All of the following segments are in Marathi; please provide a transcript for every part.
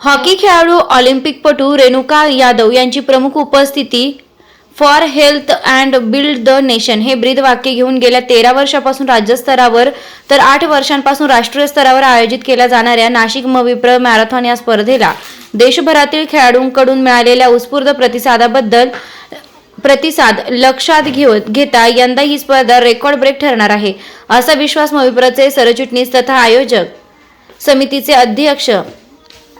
हॉकी खेळाडू ऑलिम्पिकपटू रेणुका यादव यांची प्रमुख उपस्थिती for health and build the nation हे ब्रीद वाक्य घेऊन गेल्या तेरा वर्षापासून राज्यस्तरावर तर आठ वर्षांपासून राष्ट्रीय स्तरावर आयोजित केल्या जाणाऱ्या नाशिक मविप्र मॅरेथॉन या स्पर्धेला देशभरातील खेळाडूंकडून मिळालेल्या उत्स्फूर्त प्रतिसादाबद्दल प्रतिसाद लक्षात घेऊन घेता यंदा ही स्पर्धा रेकॉर्ड ब्रेक ठरणार आहे असा विश्वास मविप्रचे सरचिटणीस तथा आयोजक समितीचे अध्यक्ष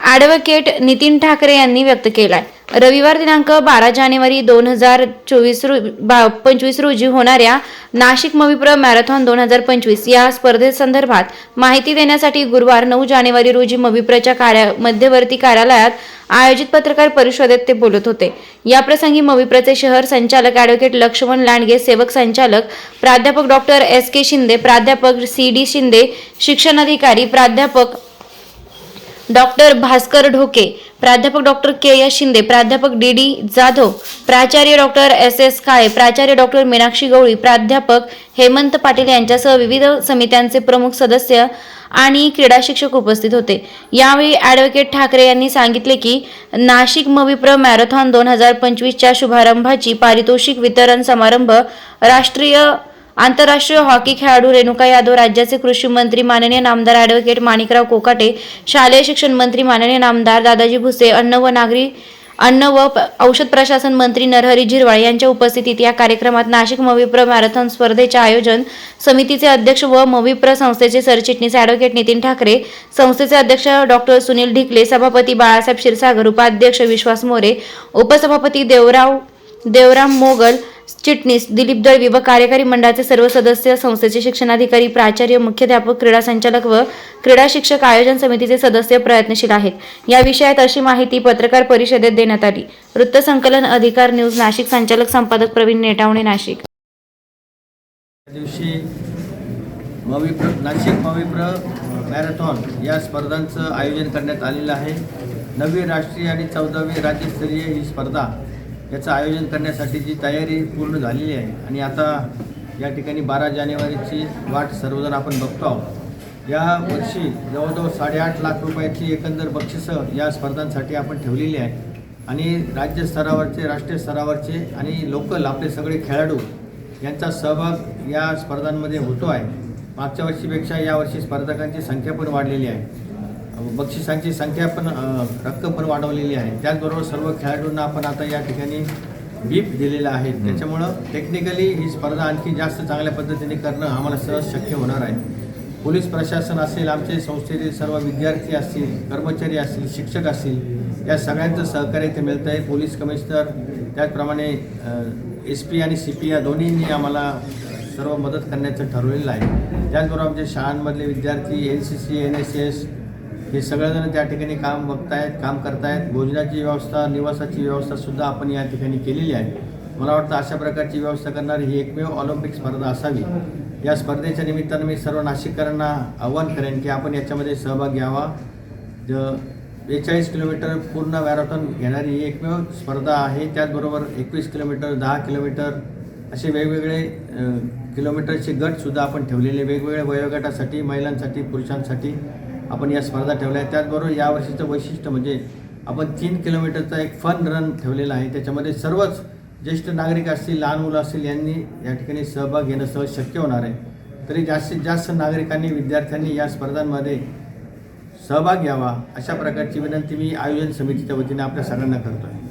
ॲडव्होकेट नितीन ठाकरे यांनी व्यक्त केलाय. रविवार दिनांक बारा जानेवारी दोन हजार चोवीस रो बा पंचवीस रोजी होणाऱ्या नाशिक मविप्र मॅरेथॉन दोन हजार पंचवीस या स्पर्धेसंदर्भात माहिती देण्यासाठी गुरुवार नऊ जानेवारी रोजी मविप्रच्या कार्या मध्यवर्ती कार्यालयात आयोजित पत्रकार परिषदेत ते बोलत होते. याप्रसंगी मविप्रचे शहर संचालक ॲडव्होकेट लक्ष्मण लांडगे सेवक संचालक प्राध्यापक डॉक्टर एस के शिंदे प्राध्यापक सी डी शिंदे शिक्षणाधिकारी प्राध्यापक डॉक्टर भास्कर ढोके प्राध्यापक डॉक्टर के एस शिंदे प्राध्यापक डी डी जाधव प्राचार्य डॉक्टर एस एस काळे प्राचार्य डॉक्टर मीनाक्षी गवळी प्राध्यापक हेमंत पाटील यांच्यासह विविध समित्यांचे प्रमुख सदस्य आणि क्रीडा शिक्षक उपस्थित होते. यावेळी ॲडव्होकेट ठाकरे यांनी सांगितले की नाशिक मविप्र मॅरेथॉन दोन हजार पंचवीसच्या शुभारंभाची पारितोषिक वितरण समारंभ राष्ट्रीय आंतरराष्ट्रीय हॉकी खेळाडू रेणुका यादव राज्याचे कृषी मंत्री माननीय नामदार ॲडव्होकेट माणिकराव कोकाटे शालेय शिक्षण मंत्री माननीय नामदार दादाजी भुसे अन्न व नागरी अन्न व औषध प्रशासन मंत्री नरहरी झिरवाळ यांच्या उपस्थितीत या कार्यक्रमात नाशिक मविप्र मॅरेथॉन स्पर्धेचे आयोजन समितीचे अध्यक्ष व मविप्र संस्थेचे सरचिटणीस ॲडव्होकेट नितीन ठाकरे संस्थेचे अध्यक्ष डॉक्टर सुनील ढिकले सभापती बाळासाहेब क्षीरसागर उपाध्यक्ष विश्वास मोरे उपसभापती देवराव देवराम मोगल चिटणीस दिलीप दळवी व कार्यकारी मंडळाचे सर्व सदस्य संस्थेचे शिक्षणाधिकारी प्राचार्य मुख्याध्यापक क्रीडा संचालक व क्रीडा शिक्षक आयोजन समितीचे सदस्य प्रयत्नशील आहेत. या विषयात अशी माहिती पत्रकार परिषदेत देण्यात आली. वृत्तसंकलन अधिकार न्यूज नाशिक संचालक संपादक प्रवीण नेटावणे नाशिक. दिवशी मविप्र नाशिक मविप्र मॅरेथॉन या स्पर्धांचं आयोजन करण्यात आलेलं आहे. नववी राष्ट्रीय आणि चौदावी राज्यस्तरीय ही स्पर्धा याचं आयोजन करण्यासाठीची तयारी पूर्ण झालेली आहे आणि आता या ठिकाणी बारा जानेवारीची वाट सर्वजण आपण बघतो आहोत. या वर्षी जवळजवळ साडेआठ लाख रुपयाची एकंदर बक्षिसं या स्पर्धांसाठी आपण ठेवलेली आहे. आणि राज्य स्तरावरचे राष्ट्रीय स्तरावरचे आणि लोकल आपले सगळे खेळाडू यांचा सहभाग या स्पर्धांमध्ये होतो आहे. मागच्या वर्षीपेक्षा यावर्षी स्पर्धकांची संख्या पण वाढलेली आहे. बक्षिसांची संख्या पण रक्कम पण वाढवलेली आहे. त्याचबरोबर सर्व खेळाडूंना आपण आता या ठिकाणी बीप दिलेला आहे. त्याच्यामुळं टेक्निकली ही स्पर्धा आणखी जास्त चांगल्या पद्धतीने करणं आम्हाला सहज शक्य होणार आहे. पोलीस प्रशासन असेल आमचे संस्थेतील सर्व विद्यार्थी असतील कर्मचारी असतील शिक्षक असतील या सगळ्यांचं सहकार्य इथे मिळतं आहे. पोलीस कमिशनर त्याचप्रमाणे एस पी आणि सी पी या दोन्हींनी आम्हाला सर्व मदत करण्याचं ठरवलेलं आहे. त्याचबरोबर आमच्या शाळांमधले विद्यार्थी N C C N S S हे सगळेजण त्या ठिकाणी काम बघतायत काम करतायत. भोजनाची व्यवस्था निवासाची व्यवस्थासुद्धा आपण या ठिकाणी केलेली आहे. मला वाटतं अशा प्रकारची व्यवस्था करणारी ही एकमेव ऑलिम्पिक स्पर्धा असावी. या स्पर्धेच्या निमित्तानं मी सर्व नाशिककरांना आव्हान करेन की आपण याच्यामध्ये सहभाग घ्यावा. ज बेचाळीस किलोमीटर पूर्ण मॅरेथॉन घेणारी ही एकमेव स्पर्धा आहे. त्याचबरोबर एकवीस किलोमीटर दहा किलोमीटर असे वेगवेगळे किलोमीटरचे गटसुद्धा आपण ठेवलेले वेगवेगळ्या वयोगटासाठी महिलांसाठी पुरुषांसाठी. आपण या स्पर्धा ठेवल्या आहेत. त्याचबरोबर यावर्षीचं वैशिष्ट्य म्हणजे आपण तीन किलोमीटरचा एक फन रन ठेवलेला आहे. त्याच्यामध्ये सर्वच ज्येष्ठ नागरिक असतील लहान मुलं असतील यांनी या ठिकाणी सहभाग घेणं सहज शक्य होणार आहे. तरी जास्तीत जास्त नागरिकांनी विद्यार्थ्यांनी या स्पर्धांमध्ये सहभाग घ्यावा अशा प्रकारची विनंती मी आयोजन समितीच्या वतीने आपल्या सगळ्यांना करतो आहे